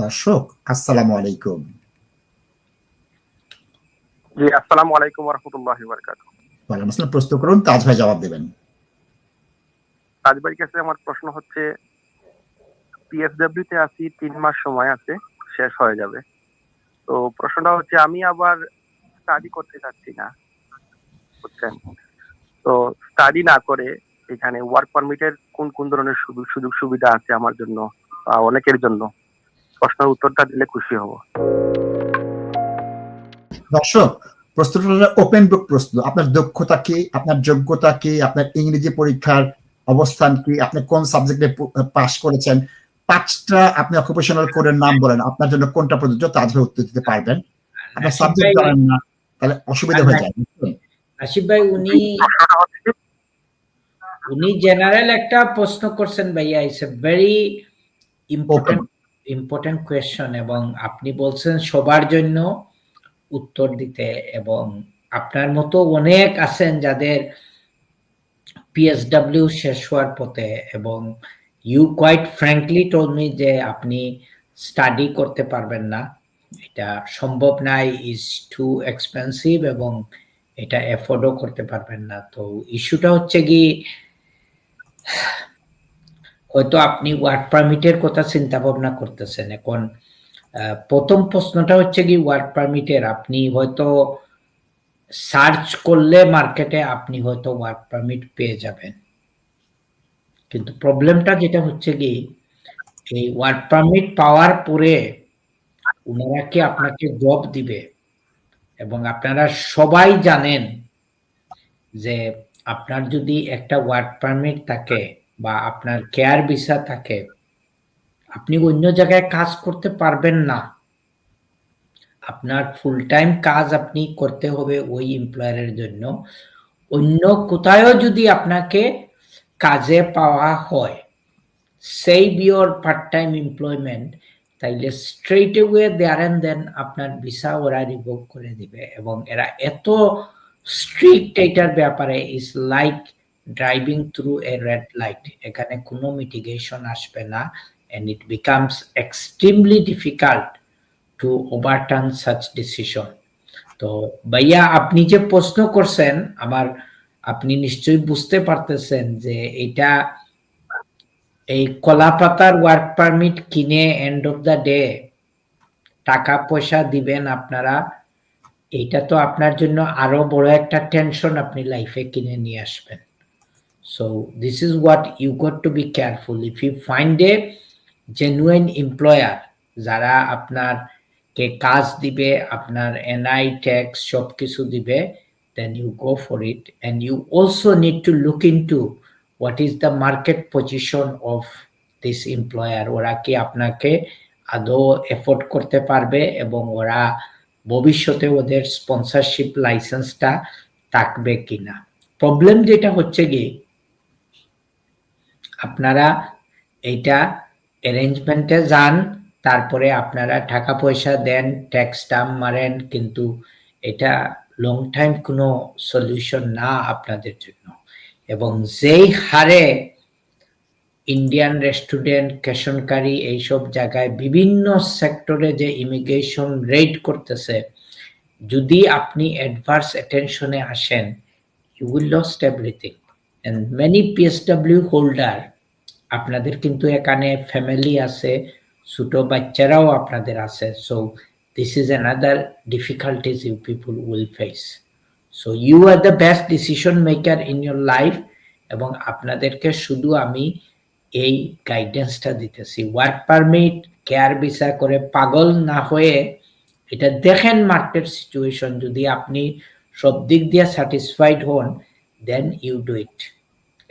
দর্শক আসসালামু আলাইকুম। জি আসসালামু আলাইকুম রহমতুল্লাহ বারকাত ওয়ালাইকুম আসসালাম প্রশ্ন করুন তাজ ভাই জবাব দেবেন। তাজ ভাইয়ের কাছে আমার প্রশ্ন হচ্ছে পিএসডব্লিউ তে আছি তিন মাস সময় আছে শেষ হয়ে যাবে। তো প্রশ্নটা হচ্ছে আমি আবার স্টাডি করতে চাচ্ছি না বুঝছেন? তো স্টাডি না করে এখানে ওয়ার্ক পারমিটের কোন কোন ধরনের সুযোগ সুযোগ সুবিধা আছে আমার জন্য অনেকের জন্য? প্রশ্নের উত্তরটা দিলে খুশি হব। দর্শক প্রশ্নটা ওপেন বুক প্রশ্ন। আপনার দক্ষতা কি? আপনার যোগ্যতা কি? আপনার ইংরেজি পরীক্ষার অবস্থান কি? আপনি কোন সাবজেক্টে পাশ করেছেন? পাঁচটা আপনি অকুপেশনাল কোডের নাম বলেন। আপনার জন্য কোনটা প্রযোজ্য তাজ ভাই উত্তর দিতে পারবেন। আপনার সাবজেক্ট জানেন না তাহলে অসুবিধা হয়ে যায় বুঝলেন? আশিফ ভাই উনি উনি জেনারেল একটা প্রশ্ন করছেন ভাইয়া। It's a very important important question এবং আপনি বলছেন সবার জন্য উত্তর দিতে এবং আপনার মতো অনেক আছেন যাদের পিএসডব্লিউ শেষ হওয়ার পথে এবং you quite frankly told me যে আপনি স্টাডি করতে পারবেন না। এটা সম্ভব নাই ইজ টু এক্সপেন্সিভ এবং এটা এফোর্ডও করতে পারবেন না। তো ইস্যুটা হচ্ছে কি হয়তো আপনি ওয়ার্ক পারমিটের কথা চিন্তা ভাবনা করতেছেন। এখন প্রথম প্রশ্নটা হচ্ছে কি ওয়ার্ক পারমিটের আপনি হয়তো সার্চ করলে মার্কেটে আপনি হয়তো ওয়ার্ক পারমিট পেয়ে যাবেন। কিন্তু প্রবলেমটা যেটা হচ্ছে কি, এই ওয়ার্ক পারমিট পাওয়ার পরে ওনারা কি আপনাকে জব দিবে? এবং আপনারা সবাই জানেন যে আপনার যদি একটা ওয়ার্ক পারমিট থাকে বা আপনার কেয়ার ভিসা থাকে, আপনি অন্য জায়গায় কাজ করতে পারবেন না। আপনার ফুল টাইম কাজ আপনি করতে হবে ওই এমপ্লয়ারের জন্য। অন্য কোথায়ও যদি আপনাকে কাজে পাওয়া হয় সেই বিওর পার্ট টাইম এমপ্লয়মেন্ট তাইলে straight way there and then আপনার ভিসা ওরা রিভোক করে দিবে এবং এরা এত স্ট্রিক্ট এটার ব্যাপারে is like driving through a red light এখানে কোনো মিটিগেশন আসবে না, and it becomes extremely difficult to overturn such decision. তো ভাইয়া, আপনি যে প্রশ্ন করছেন, আমার, আপনি নিশ্চয়ই বুঝতে পারতেছেন যে এটা এই কলা পাতার ওয়ার্ক পারমিট কিনে এন্ড অফ দ্য ডে টাকা পয়সা দিবেন আপনারা, এটা তো আপনার জন্য আরও বড় একটা টেনশন আপনি লাইফে কিনে নিয়ে আসবেন। So this is what you got to be careful if you find a genuine employer যারা আপনার কে কাজ দিবে, আপনার এনআই ট্যাক্স সব কিছু দিবে then you go for it and you also need to look into what is the market position of this employer ওরা কি আপনাকে আদৌ এফোর্ড করতে পারবে এবং ওরা ভবিষ্যতে ওদের স্পন্সরশিপ লাইসেন্সটা থাকবে কিনা? প্রবলেম যেটা হচ্ছে কি আপনারা এইটা অ্যারেঞ্জমেন্টে যান, তারপরে আপনারা টাকা পয়সা দেন ট্যাক্স টাম মারেন, কিন্তু এটা লং টাইম কোনো সলিউশন না আপনাদের জন্য। এবং যেই হারে ইন্ডিয়ান রেস্টুরেন্ট কেশনকারী এইসব জায়গায় বিভিন্ন সেক্টরে যে ইমিগ্রেশন রেড করতেছে, যদি আপনি অ্যাডভার্স অ্যাটেনশনে আসেন you will lost everything and many PSW holder আপনাদের কিন্তু এখানে ফ্যামিলি আছে, ছোট বাচ্চারাও আপনাদের আছে। So this is another difficulties you people will face so you are the best decision maker in your life এবং আপনাদেরকে শুধু আমি এই গাইডেন্সটা দিতেছি। ওয়ার্ক পারমিট কেয়ার ভিসা করে পাগল না হয়ে এটা দেখেন মার্কেট সিচুয়েশন যদি আপনি সব দিক দিয়ে স্যাটিসফাইড হন দেন ইউ ডু ইট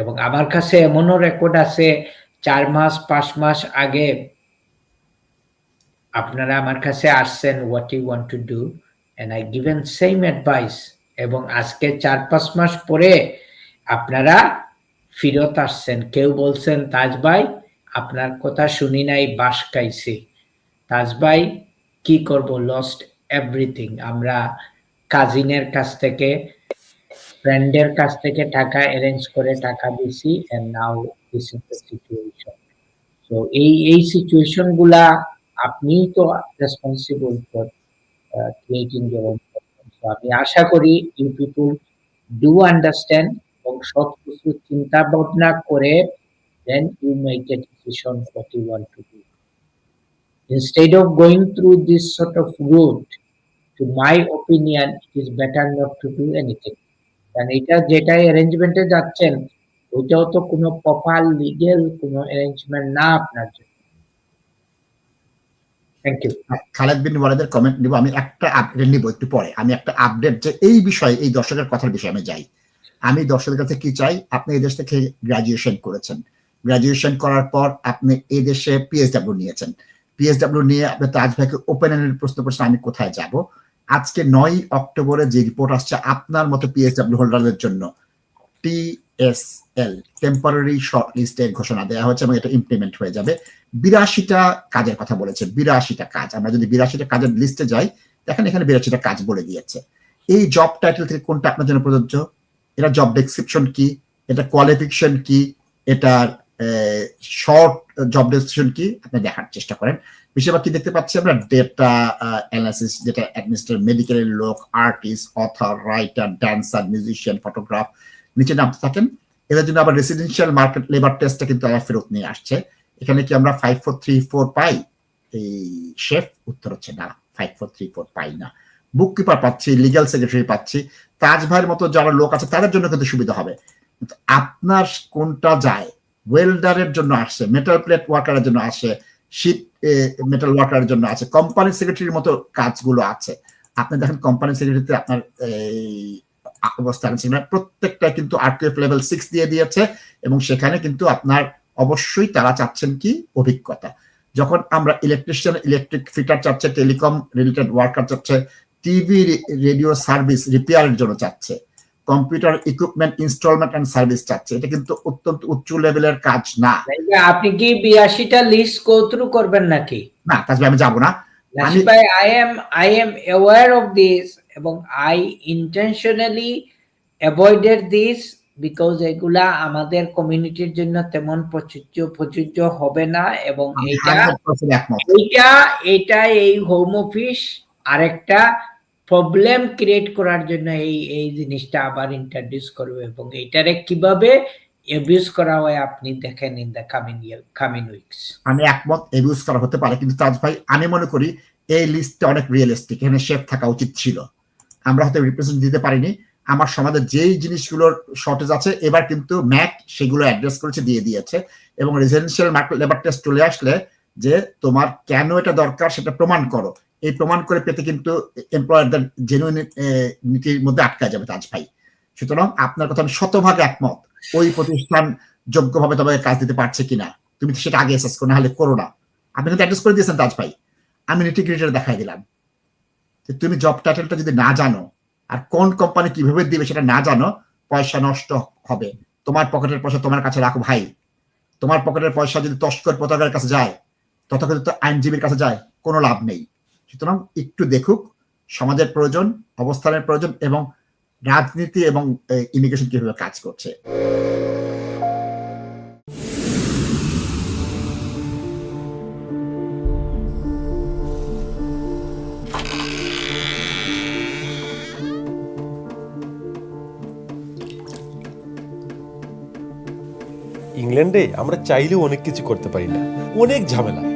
এবং আমার কাছে এমনও রেকর্ড আছে, চার মাস, পাঁচ মাস আগে আপনারা আমার কাছে আসছেন what you want to do and I given same advice এবং আজকে চার, পাঁচ মাস পরে আপনারা ফিরত আসছেন। কেউ বলছেন, তাজ ভাই, আপনার কথা শুনি নাই, বাস খাইছি। তাজ ভাই, কি করব? লস্ট এভরিথিং আমরা কাজিনের কাছ থেকে ফ্রেন্ডের কাছ থেকে টাকা অ্যারেঞ্জ করে টাকা দিছি and now this is the situation তো এই এই সিচুয়েশনগুলা আপনি তো রেসপন্সিবল ফর ক্রিয়েটিং আমি আশা করি ইউ পিপুল ডু আন্ডারস্ট্যান্ড এবং সব কিছু চিন্তা ভাবনা করে দেন you make a decision what you want to do instead of going through this sort of route, to my opinion, it is better not to do anything. কারণ এটা যেটা অ্যারেঞ্জমেন্টে যাচ্ছেন, ওইটাও তো কোনো প্রপার লিগেল কোনো অ্যারেঞ্জমেন্ট না আপনার জন্য। খালেদ বিন ওয়ালেদের কমেন্ট নিব। আমি একটা আপডেট নিব একটু পরে। আমি একটা আপডেট যে এই বিষয়ে, এই দর্শকের কথার বিষয়ে আমি যাই। আমি দর্শকের কাছে কি চাই? আপনি এই দেশ থেকে গ্রাজুয়েশন করেছেন। গ্রাজুয়েশন করার পর আপনি এই দেশে পিএসডাব্লিউ নিয়েছেন। পিএসডাব্লিউ নিয়ে আপনি তাজ ভাইকে ওপেন প্রশ্ন করছেন, আমি কোথায় যাব? আজকে নয় অক্টোবরে যে রিপোর্ট আসছে আপনার মতো পিএসডাব্লিউ হোল্ডারদের জন্য। টিএসএল টেম্পোরারি শর্ট লিস্টের ঘোষণা দেওয়া হয়েছে এবং এটা ইমপ্লিমেন্ট হয়ে যাবে। বিরাশিটা কাজের কথা বলেছে, বিরাশিটা কাজ। আমরা যদি বিরাশিটা কাজের লিস্টে যাই, দেখেন এখানে বিরাশিটা কাজ বলে দিয়েছে। এই জব টাইটেল থেকে কোনটা আপনার জন্য প্রযোজ্য? এটা জব ডেসক্রিপশন কি? এটা কোয়ালিফিকেশন কি? এটার শর্ট জব ডেসক্রিপশন কি? আপনি দেখার চেষ্টা করেন। বেশিরভাগ কি দেখতে পাচ্ছি আমরা? ডেটা অ্যানালিসিস যেটা অ্যাডমিনিস্ট্রেট মেডিকেলের লোক artist author writer dancer musician photograph নিচে নামতে থাকেন। এদের জন্য আবার রেসিডেন্সিয়াল মার্কেট লেবার টেস্টটা কিন্তু আবার ফেরত নিয়ে আসছে। এখানে কি আমরা ফাইভ ফোর থ্রি ফোর পাই? এই শেফ, উত্তর হচ্ছে না ফাইভ ফোর থ্রি ফোর পাই না। বুক কিপার পাচ্ছি লিগ্যাল সেক্রেটারি পাচ্ছি। তাজ ভাইয়ের মতো যারা লোক আছে, তাদের জন্য কিন্তু সুবিধা হবে। আপনার কোনটা যায়? ওয়েল্ডারের জন্য আসছে মেটাল প্লেট ওয়ার্কারের জন্য আসে শীত মেটাল ওয়ার্কারের জন্য আছে কোম্পানি সেক্রেটারির মতো কাজগুলো আছে। আপনি দেখেন কোম্পানি সেক্রেটারিতে আপনার এই অবস্থান সেখানে প্রত্যেকটা কিন্তু আরটিএফ লেভেল সিক্স দিয়ে দিয়েছে এবং সেখানে কিন্তু আপনার অবশ্যই তারা চাচ্ছেন কি? অভিজ্ঞতা। যখন আমরা ইলেকট্রিশিয়ান ইলেকট্রিক ফিটার চাচ্ছে টেলিকম রিলেটেড ওয়ার্কার চাচ্ছে টিভি রেডিও সার্ভিস রিপেয়ারের জন্য চাচ্ছে। Computer equipment installment and service চাচ্ছে। এটা কিন্তু অত্যন্ত উচ্চ লেভেলের কাজ না। আপনি কি বিরাশিটা লিস্ট গো থ্রু করবেন নাকি? না কাজে আমি যাব না। নাসির ভাই I am I am aware of this এবং I intentionally avoided this because এগুলা আমাদের কমিউনিটির জন্য তেমন প্রযোজ্য প্রযোজ্য হবে না এবং আমি এটা 100% একমত। এইটা এটা এই হোম অফিস আরেকটা প্রবলেম ক্রিয়েট করার জন্য এই এই জিনিসটা আবার ইন্ট্রোডিউস করবে এবং এইটারে কীভাবে অ্যাবিউজ করা হয় আপনি দেখেন in the coming coming weeks আমি একমত এবিউজ করা হতে পারে, কিন্তু তাজ ভাই, আমি মনে করি এই লিস্টটা অনেক রিয়েলিস্টিক এখানে শেফ থাকা উচিত ছিল। আমরা হয়তো রিপ্রেজেন্ট দিতে পারিনি। আমার সমাজে যেই জিনিসগুলোর শর্টেজ আছে, এবার কিন্তু ম্যাক সেগুলো অ্যাড্রেস করেছে, দিয়ে দিয়েছে। এবং রেসিডেন্সিয়াল মার্কেট লেবার টেস্ট চলে আসলে যে তোমার কেন এটা দরকার সেটা প্রমাণ করো। এই প্রমাণ করে পেতে কিন্তু এমপ্লয়ারদের জেনুইনিটির মধ্যে আটকা যাবে তাজ ভাই। সুতরাং আপনার কথা আমি শতভাগ একমত। ওই প্রতিষ্ঠান যোগ্যভাবে তোমাকে কাজ দিতে পারছে কিনা, তুমি সেটা আগে এসেস করো, নাহলে করো না। আপনি কিন্তু অ্যাড্রেস করে দিয়েছেন তাজ ভাই। আমি নিটিগ্রেটার দেখাই দিলাম। যে তুমি জব টাইটেলটা যদি না জানো, আর কোন কোম্পানি কীভাবে দিবে সেটা না জানো, পয়সা নষ্ট হবে। তোমার পকেটের পয়সা তোমার কাছে রাখো ভাই। তোমার পকেটের পয়সা যদি তস্কর পতাকার কাছে যায়, ততক্ষণ আইনজীবীর কাছে যায়, কোনো লাভ নেই। সুতরাং একটু দেখুক সমাজের প্রয়োজন, অবস্থানের প্রয়োজন এবং রাজনীতি এবং ইমিগ্রেশন কীভাবে কাজ করছে। ইংল্যান্ডে আমরা চাইলেও অনেক কিছু করতে পারি না। অনেক ঝামেলা।